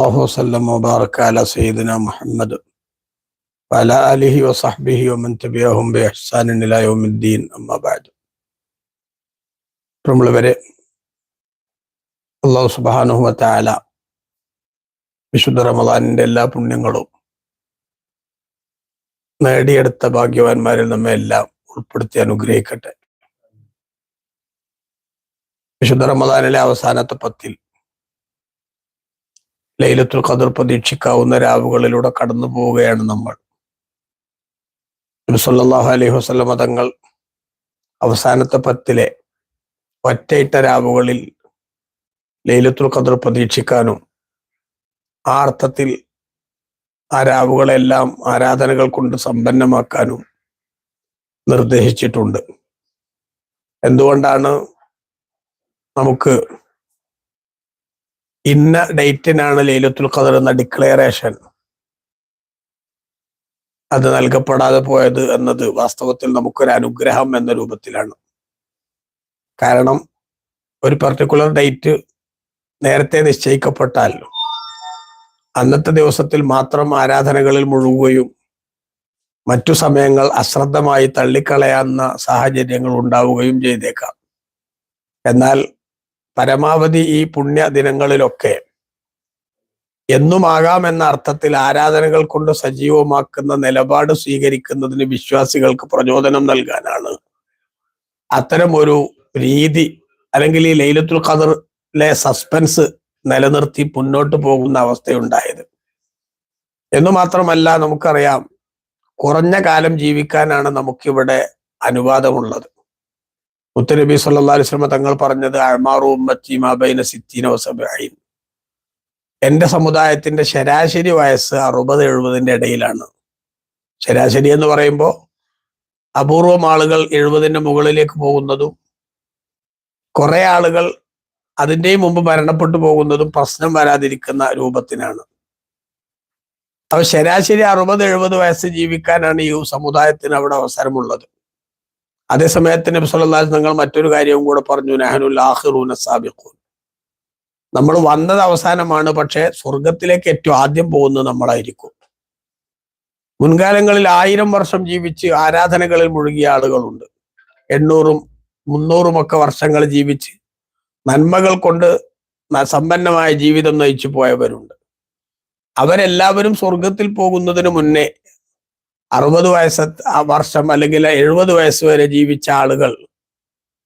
അള്ളാഹു വസ്ലം മുബാറക്ക അല സയ്യിദിന മുഹമ്മദ് വല അലിഹി വസഹ്ബിഹി ഒമൻ തബിയഹും ബി അഹ്സാനുദ്ദീൻ അമ്മബാദ് നമ്മൾ വരെ അള്ളാഹു സുബാനുഹുമത്തായ വിശുദ്ധ റമദാനിന്റെ എല്ലാ പുണ്യങ്ങളും നേടിയെടുത്ത ഭാഗ്യവാന്മാരിൽ നമ്മെ എല്ലാം ഉൾപ്പെടുത്തി അനുഗ്രഹിക്കട്ടെ. വിശുദ്ധ റമദാനിലെ അവസാനത്തെ പത്തിൽ ലൈലത്തുൽ ഖദർ പ്രതീക്ഷിക്കാവുന്ന രാവുകളിലൂടെ കടന്നു പോവുകയാണ് നമ്മൾ. സല്ലല്ലാഹു അലൈഹി വസല്ലമ മതങ്ങൾ അവസാനത്തെ പത്തിലെ ഒറ്റയിട്ട രാവുകളിൽ ലൈലത്തുൽ ഖദർ പ്രതീക്ഷിക്കാനും ആ അർത്ഥത്തിൽ ആ രാവുകളെല്ലാം ആരാധനകൾ കൊണ്ട് സമ്പന്നമാക്കാനും നിർദ്ദേശിച്ചിട്ടുണ്ട്. എന്തുകൊണ്ടാണ് നമുക്ക് ഇന്ന ഡേറ്റിനാണ് ലൈലത്തുൽ ഖദർ എന്ന ഡിക്ലറേഷൻ അത് നൽകപ്പെടാതെ പോയത് എന്നത് വാസ്തവത്തിൽ നമുക്കൊരു അനുഗ്രഹം എന്ന രൂപത്തിലാണ്. കാരണം ഒരു പർട്ടിക്കുലർ ഡേറ്റ് നേരത്തെ നിശ്ചയിക്കപ്പെട്ടാൽ അന്നത്തെ ദിവസത്തിൽ മാത്രം ആരാധനകളിൽ മുഴുകുകയും മറ്റു സമയങ്ങൾ അശ്രദ്ധമായി തള്ളിക്കളയാവുന്ന സാഹചര്യങ്ങൾ ഉണ്ടാവുകയും ചെയ്തേക്കാം. എന്നാൽ പരമാവധി ഈ പുണ്യ ദിനങ്ങളിലൊക്കെ എന്നുമാകാം എന്ന അർത്ഥത്തിൽ ആരാധനകൾ കൊണ്ട് സജീവമാക്കുന്ന നിലപാട് സ്വീകരിക്കുന്നതിന് വിശ്വാസികൾക്ക് പ്രചോദനം നൽകാനാണ്. അത്തരം ഒരു രീതി അല്ലെങ്കിൽ ഈ ലൈലത്തുൽ ഖദറിലെ സസ്പെൻസ് നിലനിർത്തി മുന്നോട്ട് പോകുന്ന അവസ്ഥയുണ്ടായത്. എന്നു മാത്രമല്ല നമുക്കറിയാം കുറഞ്ഞ കാലം ജീവിക്കാനാണ് നമുക്കിവിടെ അനുവാദമുള്ളത്. മുത്തനബി സല്ലാ അലിസ്ലമ തങ്ങൾ പറഞ്ഞത് അഴമാറു ഉമ്മത്തി എന്റെ സമുദായത്തിന്റെ ശരാശരി വയസ്സ് അറുപത് എഴുപതിന്റെ ഇടയിലാണ്. ശരാശരി എന്ന് പറയുമ്പോൾ അപൂർവം ആളുകൾ എഴുപതിന്റെ മുകളിലേക്ക് പോകുന്നതും കുറെ ആളുകൾ അതിന്റെയും മുമ്പ് മരണപ്പെട്ടു പോകുന്നതും പ്രശ്നം വരാതിരിക്കുന്ന രൂപത്തിനാണ്. അപ്പൊ ശരാശരി അറുപത് എഴുപത് വയസ്സ് ജീവിക്കാനാണ് ഈ സമുദായത്തിന് അവിടെ അവസരമുള്ളത്. അതേസമയത്ത് നബി സല്ലല്ലാഹു നിങ്ങൾ മറ്റൊരു കാര്യവും കൂടെ പറഞ്ഞു നഹനുൽ ആഹിറൂന സാബിഖൂൻ. നമ്മൾ വന്നത് അവസാനമാണ് പക്ഷെ സ്വർഗത്തിലേക്ക് ഏറ്റവും ആദ്യം പോകുന്നത് നമ്മളായിരിക്കും. മുൻകാലങ്ങളിൽ ആയിരം വർഷം ജീവിച്ച് ആരാധനകളിൽ മുഴുകിയ ആളുകളുണ്ട്. എണ്ണൂറും മുന്നൂറും ഒക്കെ വർഷങ്ങൾ ജീവിച്ച് നന്മകൾ കൊണ്ട് സമ്പന്നമായ ജീവിതം നയിച്ചു പോയവരുണ്ട്. അവരെല്ലാവരും സ്വർഗത്തിൽ പോകുന്നതിന് മുന്നേ അറുപത് വയസ്സ് വർഷം അല്ലെങ്കിൽ എഴുപത് വയസ്സ് വരെ ജീവിച്ച ആളുകൾ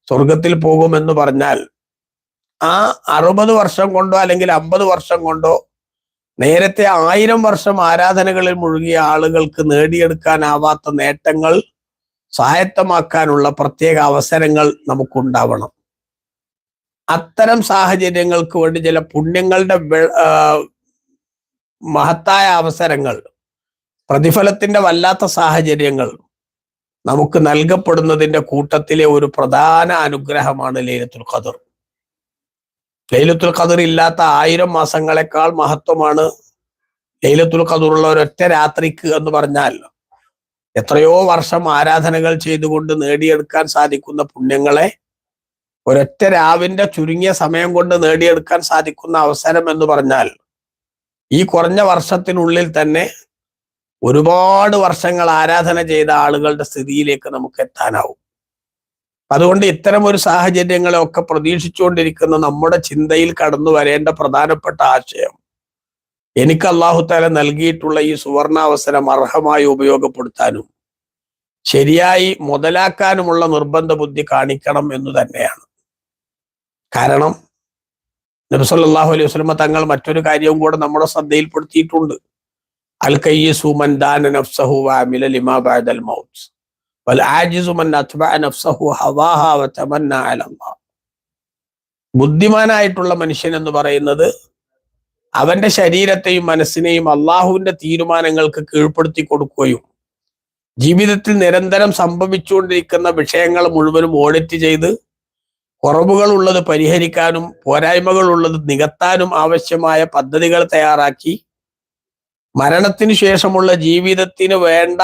സ്വർഗത്തിൽ പോകുമെന്ന് പറഞ്ഞാൽ ആ അറുപത് വർഷം കൊണ്ടോ അല്ലെങ്കിൽ അമ്പത് വർഷം കൊണ്ടോ നേരത്തെ ആയിരം വർഷം ആരാധനകളിൽ മുഴുകിയ ആളുകൾക്ക് നേടിയെടുക്കാനാവാത്ത നേട്ടങ്ങൾ സ്വായത്തമാക്കാനുള്ള പ്രത്യേക അവസരങ്ങൾ നമുക്കുണ്ടാവണം. അത്തരം സാഹചര്യങ്ങൾക്ക് വേണ്ടി ചില പുണ്യങ്ങളുടെ മഹത്തായ അവസരങ്ങൾ പ്രതിഫലത്തിന്റെ വല്ലാത്ത സാഹചര്യങ്ങൾ നമുക്ക് നൽകപ്പെടുന്നതിന്റെ കൂട്ടത്തിലെ ഒരു പ്രധാന അനുഗ്രഹമാണ് ലൈലത്തുൽ ഖദർ. ലൈലത്തുൽ ഖദർ ഇല്ലാത്ത ആയിരം മാസങ്ങളെക്കാൾ മഹത്വമാണ് ലൈലത്തുൽ ഖദറുള്ള ഒരൊറ്റ രാത്രിക്ക് എന്ന് പറഞ്ഞാൽ എത്രയോ വർഷം ആരാധനകൾ ചെയ്തുകൊണ്ട് നേടിയെടുക്കാൻ സാധിക്കുന്ന പുണ്യങ്ങളെ ഒരൊറ്റ രാവിന്റെ ചുരുങ്ങിയ സമയം കൊണ്ട് നേടിയെടുക്കാൻ സാധിക്കുന്ന അവസരം എന്ന് പറഞ്ഞാൽ ഈ കുറഞ്ഞ വർഷത്തിനുള്ളിൽ തന്നെ ഒരുപാട് വർഷങ്ങൾ ആരാധന ചെയ്ത ആളുകളുടെ സ്ഥിതിയിലേക്ക് നമുക്ക് എത്താനാവും. അതുകൊണ്ട് ഇത്തരം ഒരു സാഹചര്യങ്ങളെയൊക്കെ പ്രതീക്ഷിച്ചുകൊണ്ടിരിക്കുന്ന നമ്മുടെ ചിന്തയിൽ കടന്നു വരേണ്ട പ്രധാനപ്പെട്ട ആശയം എനിക്ക് അള്ളാഹുത്താല നൽകിയിട്ടുള്ള ഈ സുവർണാവസരം അർഹമായി ഉപയോഗപ്പെടുത്താനും ശരിയായി മുതലാക്കാനുമുള്ള നിർബന്ധ ബുദ്ധി കാണിക്കണം എന്ന് തന്നെയാണ്. കാരണം നബിസല്ലാഹു അലൈഹി വസ്ലമ തങ്ങൾ മറ്റൊരു കാര്യവും കൂടെ നമ്മുടെ ശ്രദ്ധയിൽപ്പെടുത്തിയിട്ടുണ്ട്. ബുദ്ധിമാനായിട്ടുള്ള മനുഷ്യൻ എന്ന് പറയുന്നത് അവന്റെ ശരീരത്തെയും മനസ്സിനെയും അള്ളാഹുവിന്റെ തീരുമാനങ്ങൾക്ക് കീഴ്പ്പെടുത്തി കൊടുക്കുകയും ജീവിതത്തിൽ നിരന്തരം സംഭവിച്ചുകൊണ്ടിരിക്കുന്ന വിഷയങ്ങൾ മുഴുവനും ഓഡിറ്റ് ചെയ്ത് കുറവുകൾ ഉള്ളത് പരിഹരിക്കാനും പോരായ്മകൾ ഉള്ളത് നികത്താനും ആവശ്യമായ പദ്ധതികൾ തയ്യാറാക്കി മരണത്തിന് ശേഷമുള്ള ജീവിതത്തിന് വേണ്ട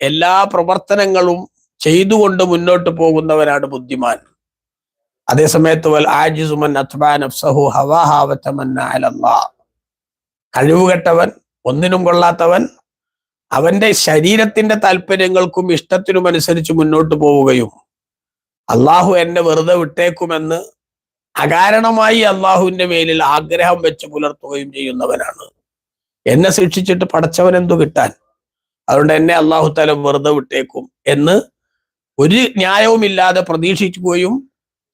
എല്ലാ പ്രവർത്തനങ്ങളും ചെയ്തുകൊണ്ട് മുന്നോട്ട് പോകുന്നവരാണ് ബുദ്ധിമാൻ. അതേസമയത്ത് വൽ ആജിസുമൻ അലല്ലാ. കഴിവുകെട്ടവൻ ഒന്നിനും കൊള്ളാത്തവൻ അവന്റെ ശരീരത്തിന്റെ താല്പര്യങ്ങൾക്കും ഇഷ്ടത്തിനും അനുസരിച്ച് മുന്നോട്ട് പോവുകയും അള്ളാഹു എന്നെ വെറുതെ വിട്ടേക്കുമെന്ന് അകാരണമായി അള്ളാഹുവിന്റെ മേലിൽ ആഗ്രഹം വെച്ച് പുലർത്തുകയും ചെയ്യുന്നവനാണ്. എന്നെ ശിക്ഷിച്ചിട്ട് പടച്ചവൻ എന്തു കിട്ടാൻ? അതുകൊണ്ട് എന്നെ അള്ളാഹു തല വെറുതെ വിട്ടേക്കും എന്ന് ഒരു ന്യായവുമില്ലാതെ പ്രതീക്ഷിക്കുകയും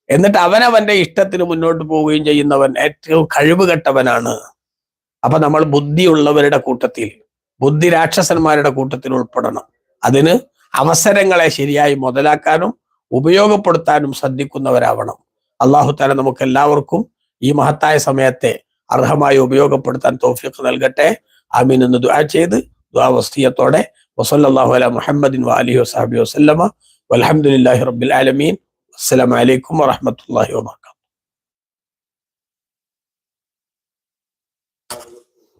എന്നിട്ട് അവനവന്റെ ഇഷ്ടത്തിന് മുന്നോട്ട് പോവുകയും ചെയ്യുന്നവൻ ഏറ്റവും കഴിവ് കെട്ടവനാണ് അപ്പൊ നമ്മൾ ബുദ്ധിയുള്ളവരുടെ കൂട്ടത്തിൽ ബുദ്ധി രാക്ഷസന്മാരുടെ കൂട്ടത്തിൽ ഉൾപ്പെടണം. അതിന് അവസരങ്ങളെ ശരിയായി മുതലാക്കാനും ഉപയോഗപ്പെടുത്താനും ശ്രദ്ധിക്കുന്നവരാവണം. അള്ളാഹു താല നമുക്ക് എല്ലാവർക്കും ഈ മഹത്തായ സമയത്തെ അർഹമായി ഉപയോഗപ്പെടുത്താൻ തോഫിക്ക് നൽകട്ടെ. ആമീൻ എന്ന് ദുആ ചെയ്ത് ദുആ വസല്ലാഹു അല മുഹമ്മദിൻ വാലിഹി വസഹബി വസ്ലമ വലഹമുല്ലാഹി റബ്ബിൽ ആലമീൻ. അസ്സലാമു അലൈക്കും വറഹ്മത്തുള്ളാഹി വബറകാതുഹു